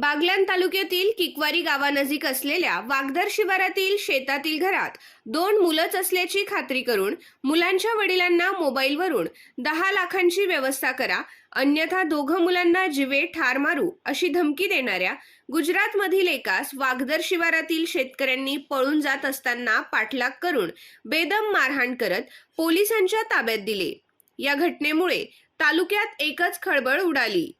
बागलान तालुक्यातील किकवारी गावानजीक असलेल्या वागदर शिवारातील शेतातील घरात दोन मुलंच असल्याची खात्री करून मुलांच्या वडिलांना मोबाईलवरून दहा लाखांची व्यवस्था करा अन्यथा दोघं मुलांना जिवे ठार मारू अशी धमकी देणाऱ्या गुजरातमधील एकास वागदर शिवारातील शेतकऱ्यांनी पळून जात असताना पाठलाग करून बेदम मारहाण करत पोलिसांच्या ताब्यात दिले. या घटनेमुळे तालुक्यात एकच खळबळ उडाली.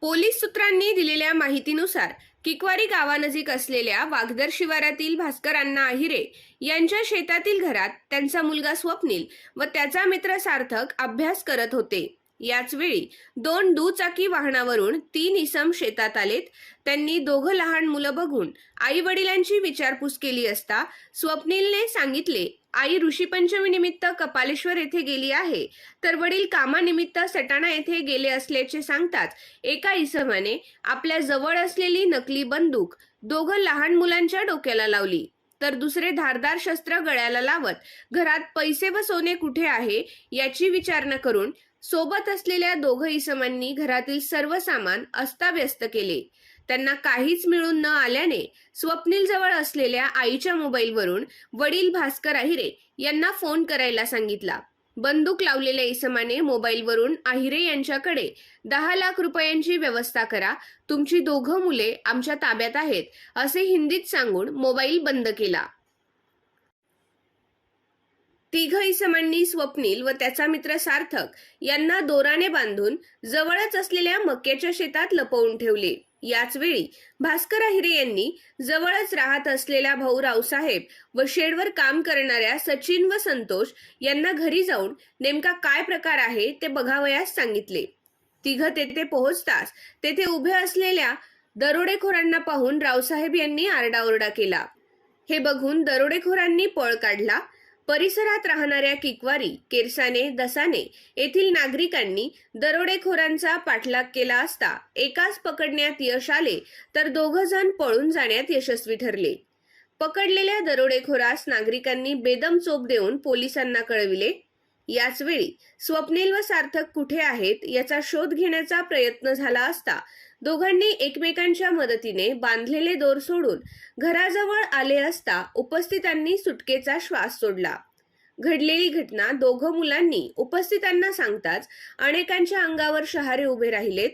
पोलीस सूत्रांनी दिलेल्या माहितीनुसार किकवारी गावानजीक असलेल्या वाघदर शिवारातील भास्कर अण्णा अहिरे यांच्या शेतातील घरात त्यांचा मुलगा स्वप्नील व त्याचा मित्र सार्थक अभ्यास करत होते. याच वेळी दोन दुचाकी वाहनावरून तीन इसम शेतात आलेत. त्यांनी दोघं लहान मुलं बघून आई वडिलांची विचारपूस केली असता स्वप्नीलने सांगितले आई ऋषीपंचमी निमित्त कपालेश्वर येथे गेली आहे तर वडील कामानिमित्त सटाणा येथे गेले असल्याचे सांगताच एका इसमाने आपल्या जवळ असलेली नकली बंदूक दोघं लहान मुलांच्या डोक्याला लावली तर दुसरे धारदार शस्त्र गळ्याला लावत घरात पैसे व सोने कुठे आहे? याची विचारणा करून सोबत असलेल्या दोघं इसमांनी घरातील सर्व सामान अस्ताव्यस्त केले. त्यांना काहीच मिळून न आल्याने स्वप्नील जवळ असलेल्या आईच्या मोबाईलवरून वडील भास्कर अहिरे यांना फोन करायला सांगितला. बंदूक लावलेल्या इसमाने मोबाईलवरून आहिरे यांच्याकडे दहा लाख रुपयांची व्यवस्था करा तुमची दोघं मुले आमच्या ताब्यात आहेत असे हिंदीत सांगून मोबाईल बंद केला. तिघही इसमांनी स्वप्नील व त्याचा मित्र सार्थक यांना दोराने बांधून जवळच असलेल्या मक्याच्या शेतात लपवून ठेवले. याच वेळी भास्कर अहिरे यांनी जवळच राहत असलेल्या भाऊ रावसाहेब व शेडवर काम करणाऱ्या सचिन व संतोष यांना घरी जाऊन नेमका काय प्रकार आहे ते बघावयास सांगितले. तिघ तेथे पोहोचताच तेथे उभे असलेल्या दरोडेखोरांना पाहून रावसाहेब यांनी आरडाओरडा केला. हे बघून दरोडेखोरांनी पळ काढला परिसरात राहणाऱ्या किकवारी केरसाने दसाने येथील नागरिकांनी दरोडेखोरांचा पाठलाग केला असता एकाच पकडण्यात यश आले तर दोघ जण पळून जाण्यात यशस्वी ठरले. पकडलेल्या दरोडेखोरास नागरिकांनी बेदम चोप देऊन पोलिसांना कळविले. याच वेळी स्वप्नील व सार्थक कुठे आहेत याचा शोध घेण्याचा प्रयत्न झाला असता दोघांनी एकमेकांच्या मदतीने बांधलेले दोर सोडून घराजवळ आले असता उपस्थितांनी सुटकेचा श्वास सोडला. घडलेली घटना दोघं मुलांनी उपस्थितांना सांगताच अनेकांच्या अंगावर शहारे उभे राहिलेत.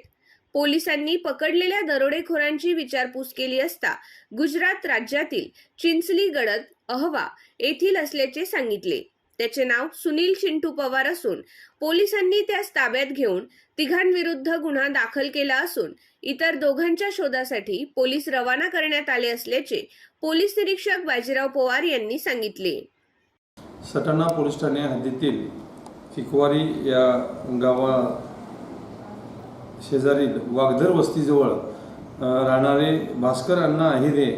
पोलिसांनी पकडलेल्या दरोडेखोरांची विचारपूस केली असता गुजरात राज्यातील चिंचली गडद अहवा येथील असल्याचे सांगितले. त्याचे नाव सुनील चिंटू पवार असून पोलिसांनी त्यास ताब्यात घेऊन तिघांविरुद्ध गुन्हा दाखल केला असून इतर दोघांच्या शोधासाठी पोलीस रवाना करण्यात आले असल्याचे पोलीस निरीक्षक बाजीराव पवार यांनी सांगितले. सटाणा पोलीस ठाणे हद्दीतील किकवारी या गावा शेजारील वागधर वस्तीजवळ राहणारे भास्कर अण्णा अहिरे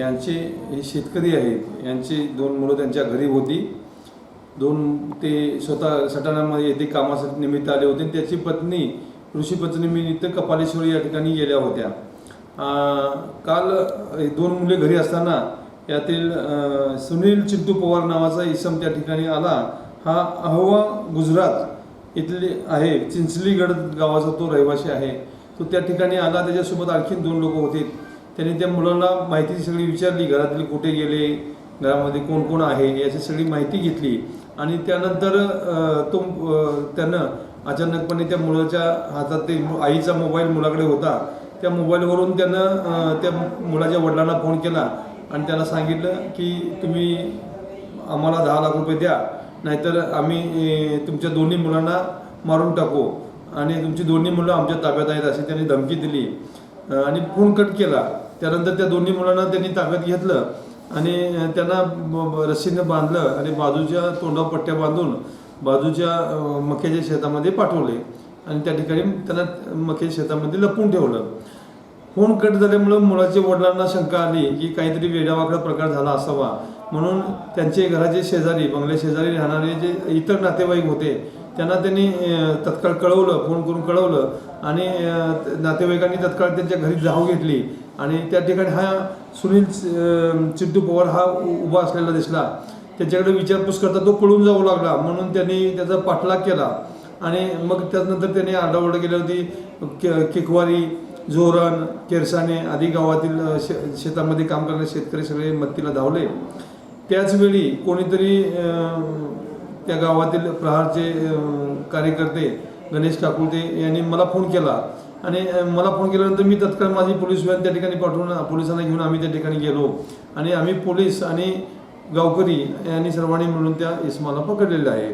यांचे हे शेतकरी आहेत यांची दोन मुलं त्यांच्या घरी होती. दोन ते स्वतः सटाणामध्ये येथे कामासाठी निमित्त आले होते. आणि त्याची पत्नी ऋषीपत्नीनिमित्त कपालेश्वर या ठिकाणी गेल्या होत्या. काल दोन मुले घरी असताना यातील सुनील चिंटू पवार नावाचा इसम त्या ठिकाणी आला. हा अहवा गुजरात इथले आहे. चिंचलीगड गावाचा तो रहिवासी आहे. तो त्या ठिकाणी आला. त्याच्यासोबत आणखीन दोन लोक होते. त्यांनी त्या मुलांना माहिती सगळी विचारली. घरातील कुठे गेले? घरामध्ये कोण कोण आहे याची सगळी माहिती घेतली. आणि त्यानंतर तो त्यानं अचानकपणे त्या मुलाच्या हातात ते मु- आईचा मोबाईल मुलाकडे होता. त्या मोबाईलवरून त्यानं त्या मुलाच्या वडिलांना फोन केला आणि त्याला सांगितलं की तुम्ही आम्हाला दहा लाख रुपये द्या नाहीतर आम्ही तुमच्या दोन्ही मुलांना मारून टाकू. आणि तुमची दोन्ही मुलं आमच्या ताब्यात आहेत अशी त्यांनी धमकी दिली. आणि फोन कट केला. त्यानंतर त्या दोन्ही मुलांना त्यांनी ताब्यात घेतलं. आणि त्यांना रस्सीनं बांधलं आणि बाजूच्या तोंडावर पट्ट्या बांधून बाजूच्या मक्याच्या शेतामध्ये पाठवले. आणि त्या ठिकाणी त्यांना मक्याच्या शेतामध्ये लपून ठेवलं. फोन कट झाल्यामुळं मुलाच्या वडिलांना शंका आली की काहीतरी वेडावाकडा प्रकार झाला असावा. म्हणून त्यांचे घराचे शेजारी बंगल्या शेजारी राहणारे जे इतर नातेवाईक होते त्यांना त्यांनी तत्काळ कळवलं फोन करून कळवलं आणि नातेवाईकांनी तत्काळ त्यांच्या घरी धाव घेतली आणि त्या ठिकाणी हा सुनील अं, पवार हा उभा असलेला दिसला. त्याच्याकडे विचारपूस करता तो पळून जाऊ लागला. म्हणून त्यांनी त्याचा पाठलाग केला आणि मग त्यानंतर त्यांनी आरडाओरड केली के- किकवारी जोरण केरसाने आदी गावातील शे शेतामध्ये काम करणारे शेतकरी सगळे मत्तीला धावले. त्याचवेळी कोणीतरी त्या गावातील प्रहारचे कार्यकर्ते गणेश काकुळते यांनी मला फोन केला. आणि मला फोन केल्यानंतर मी तत्काळ माझी पोलीस व्हॅन त्या ठिकाणी पाठवून पोलिसांना घेऊन आम्ही त्या ठिकाणी गेलो. आणि आम्ही पोलीस आणि गावकरी यांनी सर्वांनी मिळून त्या इस्माला पकडलेलं आहे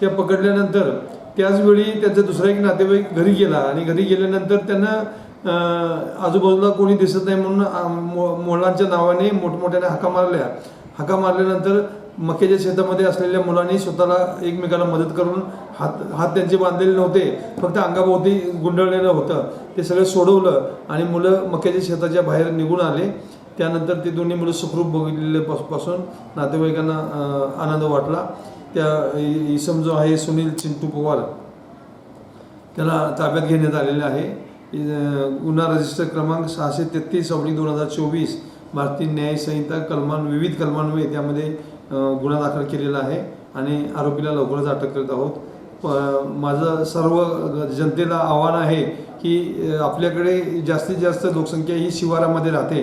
त्या पकडल्यानंतर त्याचवेळी त्याचा दुसरा एक नातेवाईक घरी गेला आणि घरी गेल्यानंतर त्यांना आजूबाजूला कोणी दिसत नाही म्हणून मो- मुलांच्या नावाने मोठमोठ्याने हाका मारल्या. हाका मारल्यानंतर मक्याच्या शेतामध्ये असलेल्या मुलांनी स्वतःला एकमेकाला मदत करून हात हात त्यांचे बांधलेले नव्हते. फक्त अंगाभोवती गुंडळलेलं होतं. ते सगळं सोडवलं आणि मुलं मक्याच्या शेताच्या बाहेर निघून आले. त्यानंतर ते दोन्ही मुलं सुखरूप बघितलेले पासून नातेवाईकांना आनंद वाटला. त्या इसम जो आहे सुनील चिंटू पवार त्याला ताब्यात घेण्यात आलेले आहे. गुन्हा रजिस्टर क्रमांक सहाशे तेहतीस ऑब्लिक दोन हजार चोवीस भारतीय न्याय संहिता कलमान विविध कलमान्वये त्यामध्ये गुन्हा दाखल केलेला आहे आणि आरोपीला लवकरच अटक करत आहोत. प- माझं सर्व जनतेला आव्हान आहे की आपल्याकडे जास्तीत जास्त लोकसंख्या ही शिवारामध्ये राहते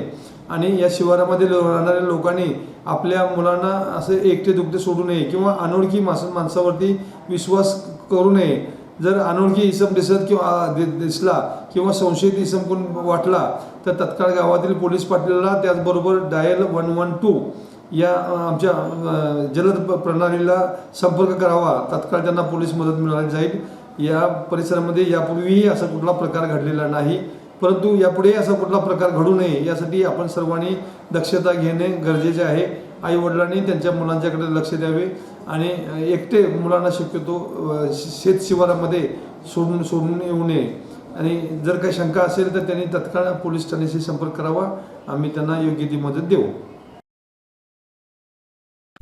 आणि या शिवारामध्ये राहणाऱ्या लोकांनी आपल्या मुलांना असे एकटे दुखते सोडू नये किंवा अनोळखी मास माणसावरती विश्वास करू नये. जर अनोळखी इसम दिसत किंवा दिसला किंवा संशयित इसम कोण वाटला तर तत्काळ गावातील पोलीस पाटीलला त्याचबरोबर डायल वन वन टू या आमच्या जलद प्रणालीला संपर्क करावा. तत्काळ त्यांना पोलीस मदत मिळाली जाईल. या परिसरामध्ये यापूर्वीही असा कुठला प्रकार घडलेला नाही. परंतु यापुढे असा कुठला प्रकार घडू नये यासाठी आपण सर्वांनी दक्षता घेणे गरजेचे आहे. आई वडिलांनी त्यांच्या मुलांच्याकडे लक्ष द्यावे आणि एकटे मुलांना शक्यतो अ, शेत शिवारामध्ये सोडून सोडून येऊ नये. आणि जर काही शंका असेल तर त्यांनी तत्काळ पोलीस ठाण्याशी संपर्क करावा. आम्ही त्यांना योग्य ती मदत देऊ.